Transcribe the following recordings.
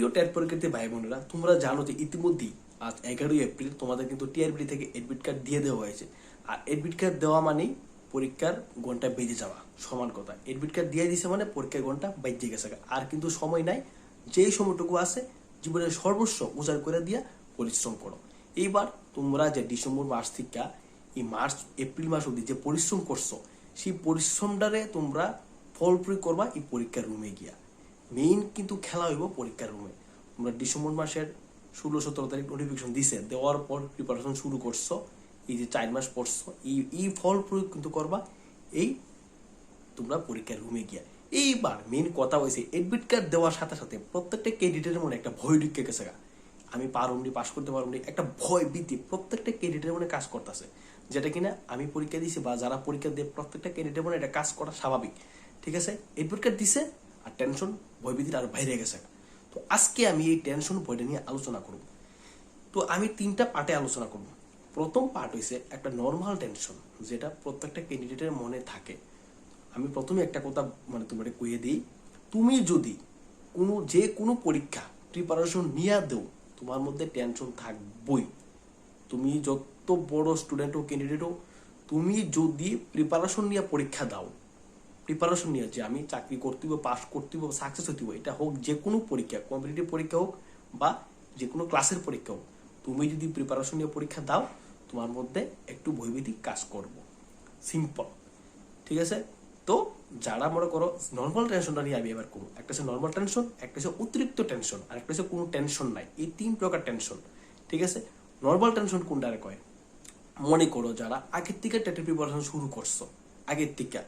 প্রিয় ট্যাট পরীক্ষার্থী ভাই বোনেরা, তোমরা জানো যে ইতিমধ্যেই আজ এগারোই এপ্রিল তোমাদের কিন্তু টিআরবি থেকে এডমিট কার্ড দিয়ে দেওয়া হয়েছে। আর এডমিট কার্ড দেওয়া মানেই পরীক্ষার ঘণ্টা বেজে যাওয়া, সমান কথা। এডমিট কার্ড দিয়ে দিছে মানে পরীক্ষার ঘণ্টা বেজে গেছে। আর কিন্তু সময় নাই, যেই সময়টুকু আছে, জীবনের সর্বস্ব উজাড় করে দিয়া পরিশ্রম করো। এইবার তোমরা যে ডিসেম্বর মাস থেকে, এই মার্চ, এপ্রিল মাস অবধি যে পরিশ্রম করছ, সেই পরিশ্রমটারে তোমরা ফল প্রয়োগ করবা এই পরীক্ষার রুমে গিয়া। মেইন কিন্তু খেলা হইব পরীক্ষার রুমে তোমরা ডিসেম্বর মাসের ষোলো, সতেরো তারিখ নোটিফিকেশন দিছে, দেওয়ার পর প্রিপারেশন শুরু করছ, এই যে চার মাস পড়ছো, এই এই ফল প্রয়োগ কিন্তু করবা, এই তোমরা পরীক্ষার রুমে গিয়া। এইবার মেইন কথা হয়েছে এডমিট কার্ড দেওয়ার সাথে সাথে প্রত্যেকটা ক্যান্ডিডেটের মনে একটা ভয় ঢুকে গেছে গা। আমি পারুমনি পাশ করতে পারুমনি একটা ভয় ভীতি প্রত্যেকটা ক্যান্ডিডেটের মনে কাজ করতেছে। যেটা কিনা আমি পরীক্ষা দিয়েছি বা যারা পরীক্ষা দিয়ে প্রত্যেকটা ক্যান্ডিডেটের মনে এটা কাজ করা স্বাভাবিক। ঠিক আছে? এডমিট কার্ড দিছে আর টেনশন ভয় ভীতির আরও বাইরে গেছে। তো আজকে আমি এই টেনশন ভয়টা নিয়ে আলোচনা করব। তো আমি তিনটা পার্টে আলোচনা করব। প্রথম পার্ট হয়েছে একটা নর্মাল টেনশন যেটা প্রত্যেকটা ক্যান্ডিডেটের মনে থাকে। আমি প্রথমে একটা কথা মানে তোমার কয়ে দিই, তুমি যদি কোনো যে কোনো পরীক্ষা প্রিপারেশন নিয়ে দেও তোমার মধ্যে টেনশন থাকবই। তুমি যত বড় স্টুডেন্ট হোক ক্যান্ডিডেট হোক, তুমি যদি প্রিপারেশন নিয়ে পরীক্ষা দাও প্রিপারেশন নিয়ে যে আমি চাকরি করতে হবে পাস করতে হবে সাকসেস হতে হবে এটা হোক যে কোনো পরীক্ষা কম্পিটিটিভ পরীক্ষা হোক বা যে কোনো ক্লাসের পরীক্ষা হোক, তুমি যদি প্রিপারেশন নিয়ে পরীক্ষা দাও, তোমার মধ্যে একটু ভয়ভীতি কাজ করব। সিম্পল ঠিক আছে? তো যারা মনে করো নর্মাল টেনশনটা নিয়ে আমি এবার করব, একটা হচ্ছে নর্মাল টেনশন একটা হচ্ছে অতিরিক্ত টেনশন আর একটা হচ্ছে কোনো টেনশন নাই, এই তিন প্রকার টেনশন ঠিক আছে? নর্মাল টেনশন কোনটারে কয়? মনে করো যারা আগের থেকে টেটের প্রিপারেশন শুরু করছ, আগের থেকে।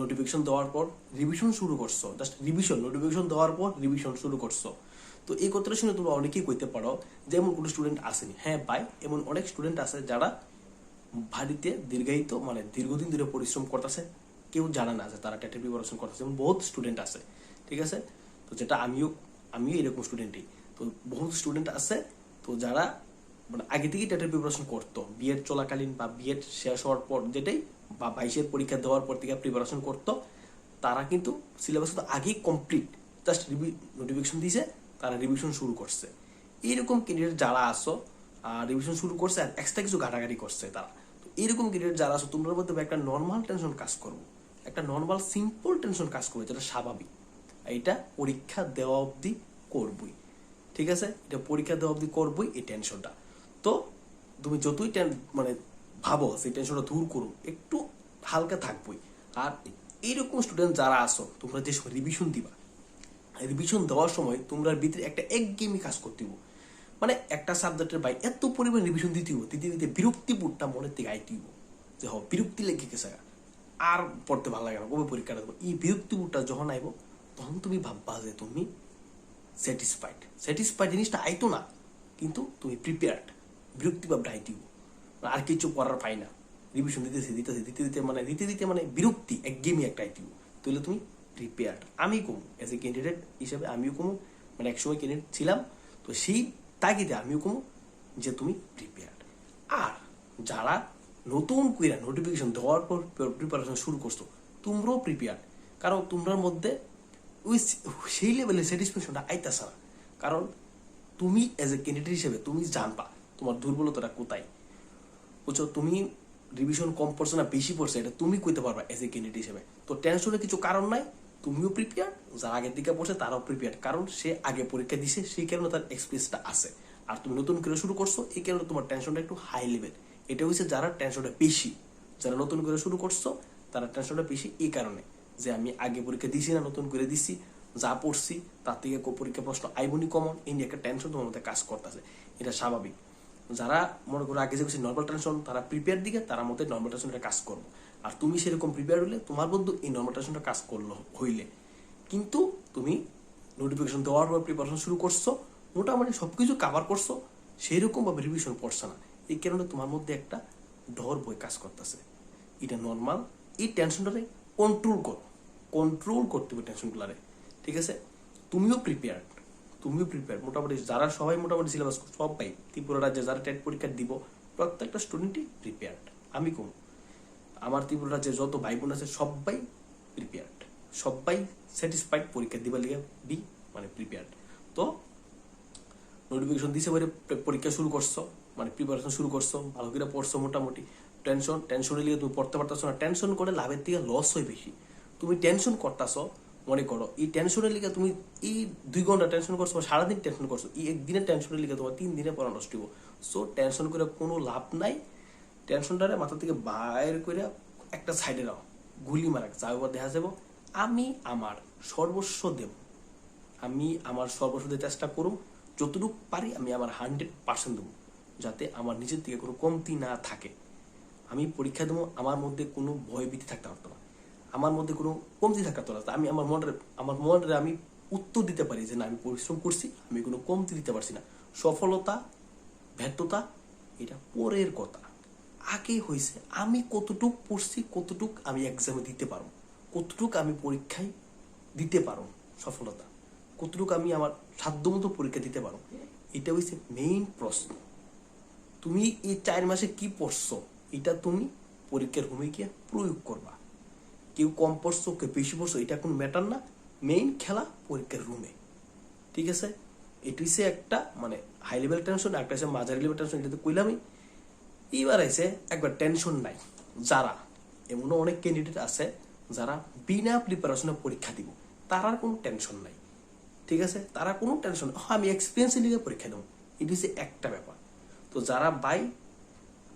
নোটিফিকেশন দেওয়ার পর রিভিশন শুরু করছ। জাস্ট রিভিশন নোটিফিকেশন দেওয়ার পর রিভিশন শুরু করছ। তো এই কথাটা শুনে তোমরা অনেকেই কইতে পারো যে এমন কোনো স্টুডেন্ট আসেনি। হ্যাঁ ভাই, এমন অনেক স্টুডেন্ট আছে যারা বাড়িতে দীর্ঘায়িত মানে দীর্ঘদিন ধরে পরিশ্রম করতেছে। কেউ জানে না যে তারা টেটের প্রিপারেশন করতেছে। যেমন বহুত স্টুডেন্ট আছে, ঠিক আছে? তো যেটা আমিও আমিও এরকম স্টুডেন্টই তো বহুত স্টুডেন্ট আছে, তো যারা মানে আগে থেকেই টেটের প্রিপারেশন করতো। বিএড চলাকালীন বা বিএড শেষ হওয়ার পর যেটাই বা বাইশের পরীক্ষা দেওয়ার পর থেকে প্রিপারেশন করতো, তারা কিন্তু সিলেবাস তো আগেই কমপ্লিট জাস্ট নোটিফিকেশন দিয়েছে, তারা রিভিশন শুরু করছে। এইরকম ক্যান্ডিডেট যারা আসো রিভিশন শুরু করছে আর এক্সট্রা কিছু ঘাটাঘাটি করছে তারা। তো এরকম ক্যান্ডিডেট যারা আসো তোমরা মধ্যে একটা নর্মাল টেনশন কাজ করব। একটা নর্মাল সিম্পল টেনশন কাজ করবে, যেটা স্বাভাবিক। এটা পরীক্ষা দেওয়া অবধি করবই। ঠিক আছে? এটা পরীক্ষা দেওয়া অবধি করবই এই টেনশনটা তো তুমি যতই মানে ভাবো সেই টেনশনটা দূর করুন একটু হালকা থাকবই। আর এইরকম স্টুডেন্ট যারা আসো তোমরা যে রিভিশন দিবা রিভিশন দেওয়ার সময় তোমরা ভিতরে একটা একগেমি কাজ করতে হইব। মানে একটা সাবজেক্টের ভাই এত পরিমাণ রিভিশন দিতে হইব, দিতে দিতে বিরক্তিবোধটা মনের থেকে আইতে হইব। যে হ বিরক্তি লেগে গেছে আর পড়তে ভালো লাগে না কবে পরীক্ষাটা দেবো? এই বিরক্তিবোধটা যখন আইব তখন তুমি ভাববা যে তুমি স্যাটিসফাইড স্যাটিসফাইড জিনিসটা আইতো না কিন্তু তুমি প্রিপেয়ার্ড বিরক্তি ভাবটা আইতেও আর কিছু করার পাই না। রিভিশন দিতেছে দিতেছে, দিতে দিতে মানে দিতে দিতে মানে বিরক্তি একগেমি একটা আইতেও তাহলে তুমি প্রিপেয়ার্ড আমি কম এজ এ ক্যান্ডিডেট হিসেবে আমিও কম মানে একসময় ক্যান্ডিডেট ছিলাম, তো সেই তাগিদে আমিও কম যে তুমি প্রিপেয়ার্ড আর যারা নতুন কুইরা নোটিফিকেশন দেওয়ার পর প্রিপারেশন শুরু করছ, তোমরাও প্রিপেয়ার্ড কারণ তোমরার মধ্যে ওই সেই লেভেলের স্যাটিসফ্যাকশনটা আইতাছে না। কারণ তুমি এজ এ ক্যান্ডিডেট হিসেবে তুমি জানবা তোমার দুর্বলতাটা কোথায়। বুঝছ তুমি রিভিশন কম পড়ছে না, বেশি পড়ছে, এটা তুমি কইতে পারবা এজ এ ক্যান্ডিডেট হিসেবে। তো টেনশনের কিছু কারণ নাই, তুমিও প্রিপেয়ার যারা আগের দিকে পড়ছে তারাও প্রিপেয়ার কারণ সে আগে পরীক্ষা দিছে, সেই কারণে তার এক্সপিরিয়েন্সটা আছে। আর তুমি নতুন করে শুরু করছ, এই কারণে তোমার টেনশনটা একটু হাই লেভেল এটা হচ্ছে যারা টেনশনটা বেশি, যারা নতুন করে শুরু করছ, তারা টেনশনটা বেশি এই কারণে যে আমি আগে পরীক্ষা দিছি না, নতুন করে দিছি, যা পড়ছি, তার থেকে পরীক্ষা প্রশ্ন আইবনি কমন এই নিয়ে একটা টেনশন তোমার মধ্যে কাজ করতেছে। এটা স্বাভাবিক। যারা মনে করো আগে যে নর্মাল টেনশন তারা প্রিপেয়ার দিকে, তারা মধ্যে নর্মাল টেনশনটা কাজ করব। আর তুমি সেরকম প্রিপেয়ার হলে তোমার মধ্যে এই নর্মাল টেনশনটা কাজ করল, হইলে। কিন্তু তুমি নোটিফিকেশন দেওয়ার পর প্রিপারেশন শুরু করছ, মোটামুটি সবকিছু কাভার করছ সেই রকম ভাবে রিভিশন পড়ছে না। এই কারণে তোমার মধ্যে একটা ডর বই কাজ করতেছে। এটা নর্মাল এই টেনশনটারে কন্ট্রোল করো। কন্ট্রোল করতে হবে টেনশনগুলারে ঠিক আছে? তুমিও প্রিপেয়ার্ড তুমিও প্রিপেয়ার মোটামুটি যারা সবাই মোটামুটি সিলেবাস সবাই ত্রিপুরা রাজ্যে যারা টেট পরীক্ষা দিব, প্রত্যেকটা স্টুডেন্টই প্রিপেয়ার্ড আমি কম। আমার ত্রিপুরা রাজ্যে যত ভাই বোন আছে সবাই প্রিপেয়ার্ড সবাই স্যাটিসফাইড পরীক্ষা দিবার লিগে বি মানে প্রিপেয়ার্ড তো নোটিফিকেশন দিছে বলে পরীক্ষা শুরু করছ মানে প্রিপারেশন শুরু করছ, ভালো করে পড়ছো মোটামুটি। টেনশন টেনশনে লিগে তুমি পড়তে পারতেছো না। টেনশন করে লাভের থেকে লস হয় বেশি। তুমি টেনশন করতেছো মনে করো, এই টেনশনের লিগে তুমি এই দুই ঘণ্টা টেনশন করছ সারাদিন টেনশন করছ, এই একদিনের টেনশনের লিগে তোমার তিন দিনে পড়া নষ্ট হইব সো টেনশন করে কোনো লাভ নাই। টেনশনটারে মাথা থেকে বাইর করে একটা সাইডে নাও। গুলি মারা, যা এবার দেখা যাব। আমি আমার সর্বস্ব দেব। আমি আমার সর্বস্ব দিয়ে চেষ্টা করুম। যতটুকু পারি আমি আমার হান্ড্রেড পার্সেন্ট দেবো। যাতে আমার নিজের থেকে কোনো কমতি না থাকে। আমি পরীক্ষা দেবো, আমার মধ্যে কোনো ভয়ভীতি থাকতে পারতো না। আমার মধ্যে কোনো কমতি পারতো না আমি আমার মনের আমার মনের আমি উত্তর দিতে পারি যে না, আমি পরিশ্রম করছি, আমি কোনো কমতি দিতে পারছি না। সফলতা, ব্যর্থতা, এটা পরের কথা। আগে হয়েছে আমি কতটুক পড়ছি, কতটুক আমি এক্সামে দিতে পারব। কতটুক আমি পরীক্ষায় দিতে পারো সফলতা। কতটুক আমি আমার সাধ্যমতো পরীক্ষা দিতে পারো এটা হচ্ছে মেইন প্রশ্ন। তুমি এই চার মাসে কি পড়ছো? এটা তুমি পরীক্ষার গিয়ে প্রয়োগ করবা। কেউ কম পড়ছো কেউ বেশি পড়ছো এটা কোনো ম্যাটার না। মেইন খেলা পরীক্ষার রুমে ঠিক আছে? এটি হচ্ছে একটা মানে হাই লেভেল টেনশন একটা হচ্ছে মাঝারি লেভেল টেনশন এটা তো কইলামই। এইবার আছে একবার টেনশন নাই। যারা, এমনও অনেক ক্যান্ডিডেট আছে, যারা বিনা প্রিপারেশনে পরীক্ষা দিব। তারার কোনো টেনশন নাই। ঠিক আছে? তারা কোনো টেনশন হ্যাঁ আমি এক্সপিরিয়েন্স লিগে পরীক্ষা দেবো। এটি হচ্ছে একটা ব্যাপার। তো যারা বাই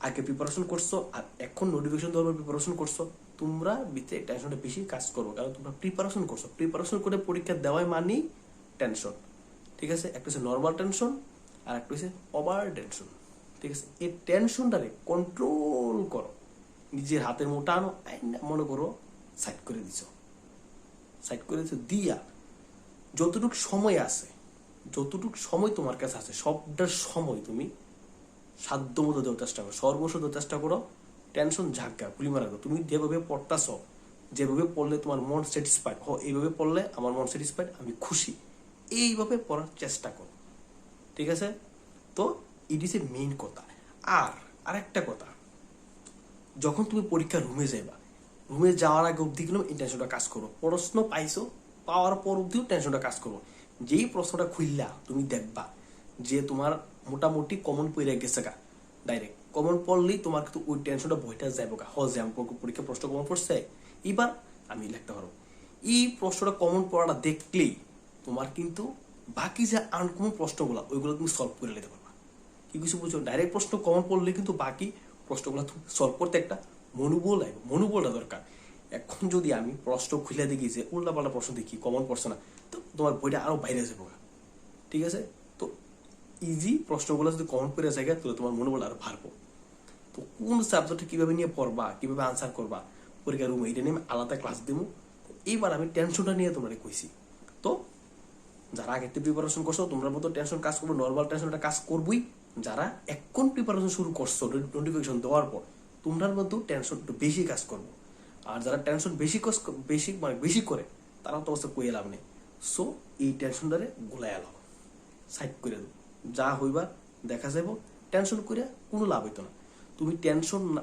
আগে প্রিপারেশন করছ, আর এখন নোটিফিকেশন দেওয়ার প্রিপারেশন করছ তোমরা ভিতরে টেনশনটা বেশি কাজ করব, কারণ তোমরা প্রিপারেশন করছ। প্রিপারেশন করে পরীক্ষা দেওয়াই মানেই টেনশন ঠিক আছে? একটা হচ্ছে নর্মাল টেনশন আর একটা হচ্ছে ওভার টেনশন ঠিক আছে? এই টেনশনটারে কন্ট্রোল করো। নিজের হাতের মোটা আনো মনে করো সাইড করে দিছো। সাইড করে দিছো, দিয়া যতটুক সময় আছে, যতটুক সময় তোমার কাছে আছে, সবটার সময় তুমি সাধ্য মতো দেওয়ার চেষ্টা করো, সর্বস্ব দেওয়ার চেষ্টা করো টেনশন ঝাঁকা গুলি মারা। তুমি যেভাবে পড়তাছ, যেভাবে পড়লে তোমার মন স্যাটিসফাইড হ, এইভাবে পড়লে আমার মন স্যাটিসফাইড আমি খুশি। এইভাবে পড়ার চেষ্টা করো। ঠিক আছে? তো ইট ইস এ মেইন কথা। আর আরেকটা কথা, যখন তুমি পরীক্ষার রুমে যাইবা রুমে যাওয়ার আগে অবধি এই টেনশনটা কাজ করো। প্রশ্ন পাইছো, পাওয়ার পর অবধিও টেনশনটা কাজ করো। যেই প্রশ্নটা খুললা, তুমি দেখবা যে তোমার মোটামুটি কমন পড়ে গেছে গা ডাইরেক্ট কমন পড়লেই তোমার কিন্তু ওই টেনশনটা বইটা যাইব গা। হ যে আমার পরীক্ষা প্রশ্ন কমন পড়ছে, এবার আমি লিখতে পারব। এই প্রশ্নটা কমন পড়াটা দেখলেই তোমার কিন্তু বাকি যে আনকমন প্রশ্নগুলো, ওইগুলো তুমি সলভ করে নিতে পারবা। কি কিছু বুঝছ? ডাইরেক্ট প্রশ্ন কমন পড়লে কিন্তু বাকি প্রশ্নগুলো তুমি সলভ করতে একটা মনোবল লাগবে, মনোবলটা দরকার। এখন যদি আমি প্রশ্ন খুলে দেখি যে উল্টা পাল্টা প্রশ্ন দেখি কমন পড়ছে না, তো তোমার বইটা আরও বাইরে যাব। ঠিক আছে? তো ইজি প্রশ্নগুলো যদি কমন করে যায় তাহলে তোমার মনোবল আরও বাড়বো। তো কোন সাবজেক্টে কীভাবে নিয়ে পড়বা, কীভাবে আনসার করবা পরীক্ষার রুমে এটা নিয়ে আমি আলাদা ক্লাস দেবো এইবার আমি টেনশনটা নিয়ে তোমরা কইছি। তো যারা আগের থেকে প্রিপারেশন করছ, তোমরা মতো টেনশন কাজ করব নর্মাল টেনশনটা কাজ করবই। যারা এখন প্রিপারেশন শুরু করছ নোটিফিকেশন দেওয়ার পর, তোমরার মধ্যেও টেনশন একটু বেশি কাজ করব। আর যারা টেনশন বেশি কাজ বেশি মানে বেশি করে তারা তো অবস্থা কইয়ে লাভ নেই। সো এই টেনশনটারে গোলায় এলাও সাইড করে যা হইবার, দেখা যাব টেনশন কইরা কোনো লাভ হইতো না। তুমি টেনশন না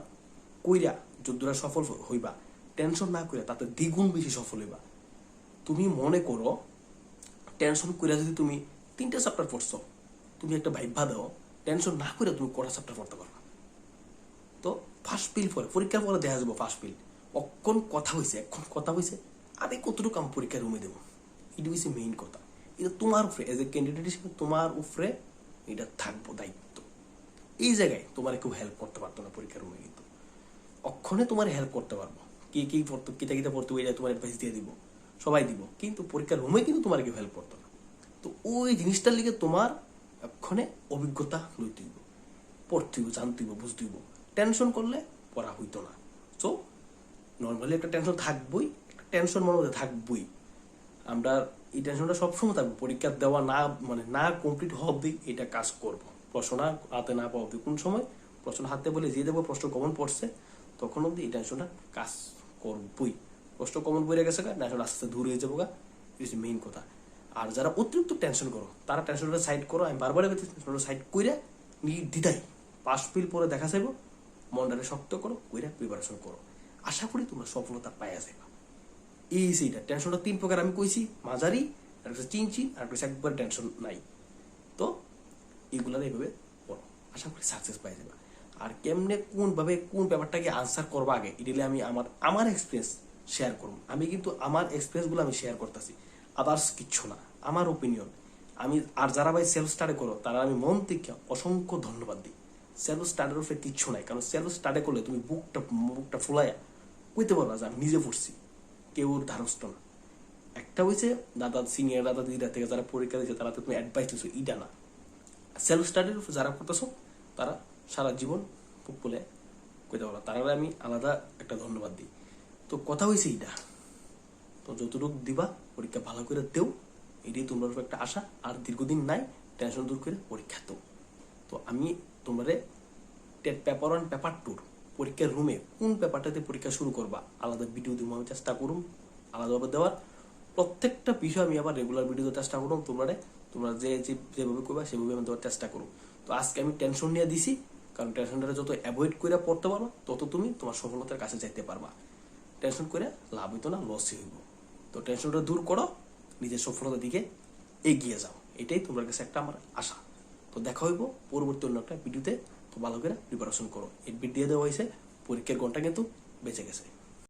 কইরা যদ্দুরা সফল হইবা টেনশন না কইরা তাতে দ্বিগুণ বেশি সফল হইবা। তুমি মনে করো টেনশন করে যদি তুমি তিনটা চ্যাপ্টার পড়ছো, তুমি একটা ভাইভা দাও টেনশন না করে তুমি কটা চ্যাপ্টার পড়তে পারবা? তো ফার্স্ট পিল পরে পরীক্ষার পরে দেখা যাব ফার্স্ট পিল অক্ষণ কথা হয়েছে এখন কথা হয়েছে আমি কতটুকু আমি পরীক্ষার রুমে দেবো? এটা হচ্ছে মেইন কথা। এটা তোমার উপরে এজ এ ক্যান্ডিডেট হিসেবে তোমার উপরে এটা থাকব, দায়িত্ব। এই জায়গায় তোমার কেউ হেল্প করতে পারতো না পরীক্ষার রুমে কিন্তু। অক্ষণে তোমার হেল্প করতে পারব। কি কি পড়তো কিতা কিতা পড়তো ওইটা তোমার অ্যাডভাইস দিয়ে দিব, সবাই দিব। কিন্তু পরীক্ষার রুমে কিন্তু তোমার কেউ হেল্প করতো না। তো ওই জিনিসটার লিগে তোমার এক্ষণে অভিজ্ঞতা লইতে দিব পড়তে হইব, জানতে হইব, বুঝতে হইব। টেনশন করলে পড়া হইতো না। তো নর্মালি একটা টেনশন থাকবই টেনশন মনে মধ্যে থাকবই। আমরা এই টেনশনটা সবসময় থাকব। পরীক্ষা দেওয়া না মানে না কমপ্লিট অব্দি এটা কাজ করব। প্রশ্ন না হাতে না পাওয়া অব্দি কোন সময় প্রশ্ন হাতে বলে যে দেবো, প্রশ্ন কমন পড়ছে, তখন অব্দি এই টেনশনটা কাজ করবই। প্রশ্ন কমন পড়ে গেছে গা টেনশন আস্তে আস্তে দূর হয়ে যাব গা হচ্ছে মেইন কথা। আর যারা অতিরিক্ত টেনশন করো, তারা টেনশনটা সাইড করো, আমি বারবারে টেনশনটা সাইড কইরা নির্দ্বিধাই পাস পিল পরে দেখা যাব মনটারে শক্ত করো, কইরা প্রিপারেশন করো। আশা করি তোমরা সফলতা পাইয়া যাবে এই সেইটা টেনশনটা তিন প্রকার আমি কইছি, মাঝারি, আর একটা চিনচি আর একটা একবার টেনশন নাই। তো এইগুলার এইভাবে পড়ো। আশা করি সাকসেস পাই যাবে। আর কেমনে কোন ভাবে কোন ব্যাপারটাকে আনসার করব আগে এটালে আমি আমার আমার এক্সপিরিয়েন্স শেয়ার করব। আমি কিন্তু আমার এক্সপিরিয়েন্সগুলো আমি শেয়ার করতেছি। আদার্স কিচ্ছু না, আমার ওপিনিয়ন আমি, আর যারা ভাই সেলফ স্টাডি করো, তারা আমি মন থেকে অসংখ্য ধন্যবাদ দিই। সেলফ স্টাডির উপরে কিচ্ছু নাই, কারণ সেলফ স্টাডি করলে তুমি বুকটা বুকটা ফুলাইয়া কইতে পারবা যে আমি নিজে পড়ছি। কেউ ধারস্থ না। একটা হয়েছে দাদা সিনিয়র দাদা দিদিরা থেকে যারা পরীক্ষা দিয়েছে, তারা তো তুমি অ্যাডভাইস দিচ্ছ ইটা না। সেলফ স্টাডির যারা করতেছো, তারা সারা জীবন বলে কইতে পারো। তারা আমি আলাদা একটা ধন্যবাদ দিই। তো কথা হয়েছে এইটা। তো যতটুকু দিবা, পরীক্ষা ভালো করে দেও। এটাই তোমার একটা আশা। আর দীর্ঘদিন নাই টেনশন দূর করে পরীক্ষা দেও। তো আমি তোমারে টেট পেপার ওয়ান, পেপার টুর পরীক্ষার রুমে কোন পেপারটাতে পরীক্ষা শুরু করবা, আলাদা ভিডিও দিব, আমি চেষ্টা করুম। আলাদাভাবে দেওয়ার প্রত্যেকটা বিষয় আমি আবার রেগুলার ভিডিও চেষ্টা করুম। তোমরা তোমরা যে যেভাবে করবা, সেভাবে আমি তোমার চেষ্টা করো তো আজকে আমি টেনশন নিয়ে দিছি, কারণ টেনশনটা যত অ্যাভয়েড করে পড়তে পারো তত তুমি তোমার সফলতার কাছে যাইতে পারবা। টেনশন করে লাভ হইতো না লসই হইব। তো টেনশনটা দূর করো, নিজের সফলতার দিকে এগিয়ে যাও। এটাই তোমার কাছে একটা আমার আশা। তো দেখা হইব পরবর্তী অন্য একটা ভিডিওতে। তো ভালো করে প্রিপারেশন করো। এডমিট দিয়ে দেওয়া হয়েছে, পরীক্ষার ঘণ্টা কিন্তু বেঁচে গেছে।